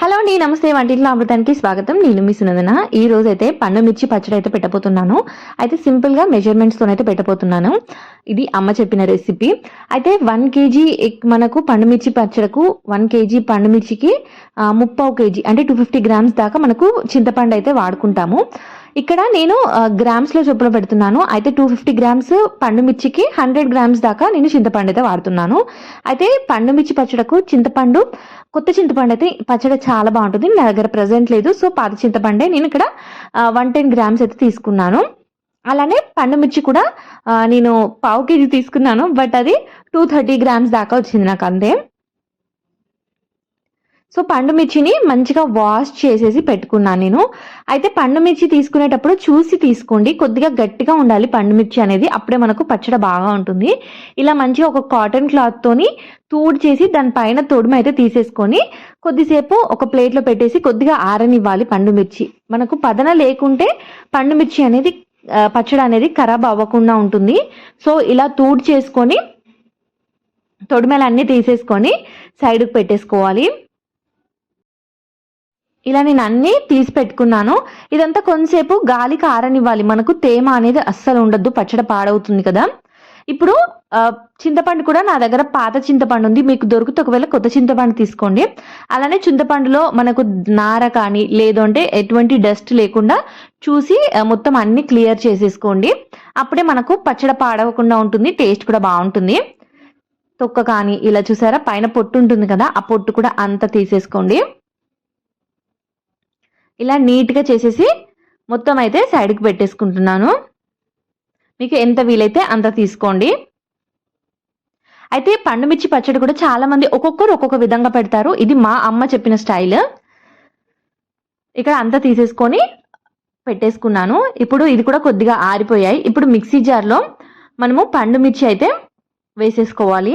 Hello అండి నమస్తే. వంటింట్లో అమృతానికి స్వాగతం. నేను మీ సునందన. ఈ రోజు అయితే పండు మిర్చి పచ్చడి అయితే పెట్టబోతున్నాను. అయితే సింపుల్గా మెజర్మెంట్స్తో అయితే పెట్టబోతున్నాను. ఇది అమ్మ చెప్పిన రెసిపీ అయితే వన్ కేజీ మనకు పండు మిర్చి పచ్చడకు వన్ కేజీ పండు మిర్చికి ముప్పావు కేజీ అంటే టూ ఫిఫ్టీ గ్రామ్స్ దాకా మనకు చింతపండు అయితే వాడుకుంటాము. ఇక్కడ నేను గ్రామ్స్లో చొప్పున పెడుతున్నాను. అయితే టూ ఫిఫ్టీ గ్రామ్స్ పండుమిర్చికి హండ్రెడ్ గ్రామ్స్ దాకా నేను చింతపండు అయితే వాడుతున్నాను. అయితే పండుమిర్చి పచ్చడకు చింతపండు కొత్త చింతపండు అయితే పచ్చడి చాలా బాగుంటుంది. నా దగ్గర ప్రజెంట్ లేదు. సో పాత చింతపండే నేను ఇక్కడ వన్ టెన్ గ్రామ్స్ అయితే తీసుకున్నాను. అలానే పండుమిర్చి కూడా నేను పావు కేజీ తీసుకున్నాను. బట్ అది టూ థర్టీ గ్రామ్స్ దాకా వచ్చింది నాకు అంతే. సో పండు మిర్చిని మంచిగా వాష్ చేసేసి పెట్టుకున్నాను నేను. అయితే పండు మిర్చి తీసుకునేటప్పుడు చూసి తీసుకోండి. కొద్దిగా గట్టిగా ఉండాలి పండు మిర్చి అనేది. అప్పుడే మనకు పచ్చడి బాగా ఉంటుంది. ఇలా మంచిగా ఒక కాటన్ క్లాత్తోని తూడు చేసి దానిపైన తొడుమ అయితే తీసేసుకొని కొద్దిసేపు ఒక ప్లేట్లో పెట్టేసి కొద్దిగా ఆరనివ్వాలి పండు మిర్చి. మనకు పదన లేకుంటే పండు మిర్చి అనేది పచ్చడి అనేది ఖరాబ్ అవ్వకుండా ఉంటుంది. సో ఇలా తూడు చేసుకొని తొడిమేలన్నీ అన్నీ తీసేసుకొని సైడ్కి పెట్టేసుకోవాలి. ఇలా నేను అన్నీ తీసి పెట్టుకున్నాను. ఇదంతా కొంతసేపు గాలికి ఆరనివ్వాలి మనకు తేమ అనేది అస్సలు ఉండద్దు. పచ్చడి పాడవుతుంది కదా. ఇప్పుడు చింతపండు కూడా నా దగ్గర పాత చింతపండు ఉంది. మీకు దొరికితే ఒకవేళ కొత్త చింతపండు తీసుకోండి. అలానే చింతపండులో మనకు నార కానీ లేదంటే ఎటువంటి డస్ట్ లేకుండా చూసి మొత్తం అన్ని క్లియర్ చేసేసుకోండి. అప్పుడే మనకు పచ్చడి పాడవకుండా ఉంటుంది. టేస్ట్ కూడా బాగుంటుంది. తొక్క కానీ ఇలా చూసారా? పైన పొట్టు ఉంటుంది కదా. ఆ పొట్టు కూడా అంత తీసేసుకోండి. ఇలా నీట్గా చేసేసి మొత్తం అయితే సైడ్కి పెట్టేసుకుంటున్నాను. మీకు ఎంత వీలైతే అంత తీసుకోండి. అయితే పండుమిర్చి పచ్చడి కూడా చాలా మంది ఒక్కొక్కరు ఒక్కొక్క విధంగా పెడతారు. ఇది మా అమ్మ చెప్పిన స్టైల్. ఇక్కడ అంతా తీసేసుకొని పెట్టేసుకున్నాను. ఇప్పుడు ఇది కూడా కొద్దిగా ఆరిపోయాయి. ఇప్పుడు మిక్సీ జార్లో మనము పండు మిర్చి అయితే వేసేసుకోవాలి.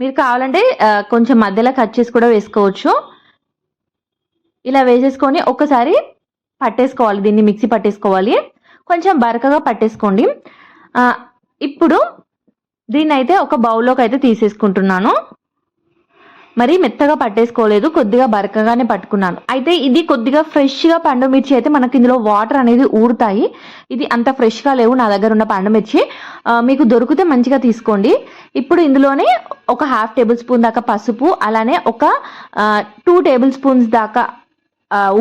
మీరు కావాలంటే కొంచెం మధ్యలో కట్ చేసి కూడా వేసుకోవచ్చు. ఇలా వేసేసుకొని ఒకసారి పట్టేసుకోవాలి దీన్ని మిక్సీ పట్టేసుకోవాలి. కొంచెం బరకగా పట్టేసుకోండి. ఇప్పుడు దీన్ని అయితే ఒక బౌల్లోకి అయితే తీసేసుకుంటున్నాను. మరి మెత్తగా పట్టేసుకోలేదు కొద్దిగా బరకగానే పట్టుకున్నాను. అయితే ఇది కొద్దిగా ఫ్రెష్గా పండు మిర్చి అయితే మనకి ఇందులో వాటర్ అనేది ఊరుతాయి. ఇది అంత ఫ్రెష్గా లేవు నా దగ్గర ఉన్న పండు మిర్చి మీకు దొరికితే మంచిగా తీసుకోండి. ఇప్పుడు ఇందులోనే ఒక హాఫ్ టేబుల్ స్పూన్ దాకా పసుపు అలానే ఒక టూ టేబుల్ స్పూన్స్ దాకా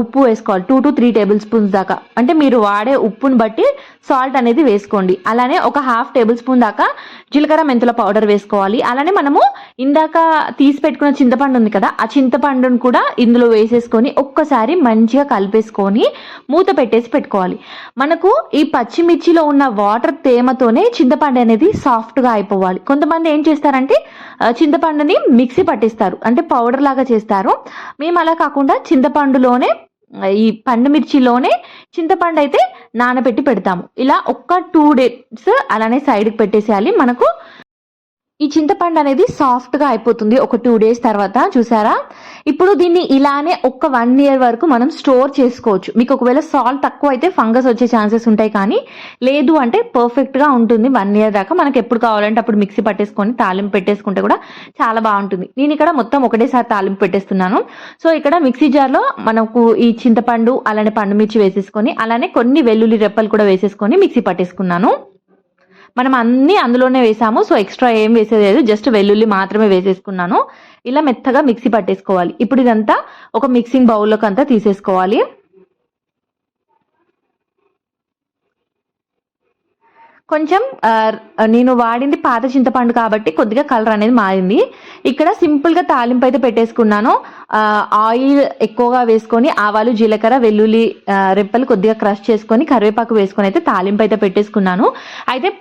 ఉప్పు వేసుకోవాలి. Two to three tablespoons దాకా. అంటే మీరు వాడే ఉప్పుని బట్టి సాల్ట్ అనేది వేసుకోండి. అలానే ఒక హాఫ్ టేబుల్ స్పూన్ దాకా జీలకర్ర మెంతుల పౌడర్ వేసుకోవాలి. అలానే మనము ఇందాక తీసి పెట్టుకున్న చింతపండు ఉంది కదా ఆ చింతపండును కూడా ఇందులో వేసేసుకొని ఒక్కసారి మంచిగా కలిపేసుకొని మూత పెట్టేసి పెట్టుకోవాలి. మనకు ఈ పచ్చిమిర్చిలో ఉన్న వాటర్ తేమతోనే చింతపండు అనేది సాఫ్ట్గా అయిపోవాలి. కొంతమంది ఏం చేస్తారంటే చింతపండుని మిక్సీ పట్టిస్తారు. అంటే పౌడర్ లాగా చేస్తారు. మేము అలా కాకుండా చింతపండులో ఆ, ఈ పండు మిర్చిలోనే చింతపండు అయితే నానబెట్టి పెడతాము. ఇలా ఒక్క టూ డేస్ అలానే సైడ్కి పెట్టేసేయాలి. మనకు ఈ చింతపండు అనేది సాఫ్ట్గా అయిపోతుంది. ఒక టూ డేస్ తర్వాత చూసారా? ఇప్పుడు దీన్ని ఇలానే ఒక్క వన్ ఇయర్ వరకు మనం స్టోర్ చేసుకోవచ్చు. మీకు ఒకవేళ సాల్ట్ తక్కువ అయితే ఫంగస్ వచ్చే ఛాన్సెస్ ఉంటాయి కానీ లేదు అంటే పర్ఫెక్ట్గా ఉంటుంది వన్ ఇయర్ దాకా. మనకు ఎప్పుడు కావాలంటే అప్పుడు మిక్సీ పట్టేసుకొని తాలింపు పెట్టేసుకుంటే కూడా చాలా బాగుంటుంది. నేను ఇక్కడ మొత్తం ఒకటేసారి తాలింపు పెట్టేస్తున్నాను. సో ఇక్కడ మిక్సీ జార్లో మనకు ఈ చింతపండు అలానే పండు మిర్చి వేసేసుకొని అలానే కొన్ని వెల్లుల్లి రెప్పలు కూడా వేసేసుకొని మిక్సీ పట్టేసుకున్నాను. మనం అన్నీ అందులోనే వేసాము. సో ఎక్స్ట్రా ఏం వేసేది లేదు. జస్ట్ వెల్లుల్లి మాత్రమే వేసేసుకున్నాను. ఇలా మెత్తగా మిక్సీ పట్టేసుకోవాలి. ఇప్పుడు ఇదంతా ఒక మిక్సింగ్ బౌల్లోకి అంతా తీసేసుకోవాలి. కొంచెం నేను వాడింది పాత చింతపండు కాబట్టి కొద్దిగా కలర్ అనేది మారింది. ఇక్కడ సింపుల్గా తాలింపు అయితే పెట్టేసుకున్నాను. ఆయిల్ ఎక్కువగా వేసుకొని ఆవాలు జీలకర్ర వెల్లుల్లి రెప్పలు కొద్దిగా క్రష్ చేసుకొని కరివేపాకు వేసుకొని అయితే తాలింపు అయితే పెట్టేసుకున్నాను. అయితే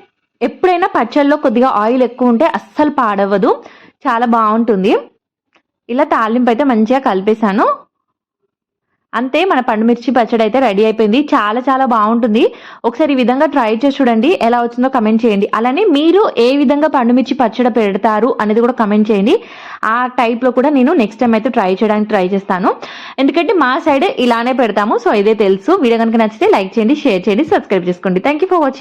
ఎప్పుడైనా పచ్చళ్ళలో కొద్దిగా ఆయిల్ ఎక్కువ ఉంటే అస్సలు పాడవదు చాలా బాగుంటుంది. ఇలా తాలింపు అయితే మంచిగా కలిపేశాను. అంతే మన పండుమిర్చి పచ్చడి అయితే రెడీ అయిపోయింది. చాలా చాలా బాగుంటుంది. ఒకసారి ఈ విధంగా ట్రై చేసి చూడండి. ఎలా వచ్చిందో కమెంట్ చేయండి. అలానే మీరు ఏ విధంగా పండుమిర్చి పచ్చడి పెడతారు అనేది కూడా కమెంట్ చేయండి. ఆ టైప్లో కూడా నేను నెక్స్ట్ టైం అయితే ట్రై చేయడానికి ట్రై చేస్తాను. ఎందుకంటే మా సైడ్ ఇలానే పెడతాము. సో ఇదే తెలుసు. వీడియో కనుక నచ్చితే లైక్ చేయండి షేర్ చేయండి సబ్స్క్రైబ్ చేసుకోండి. Thank you for watching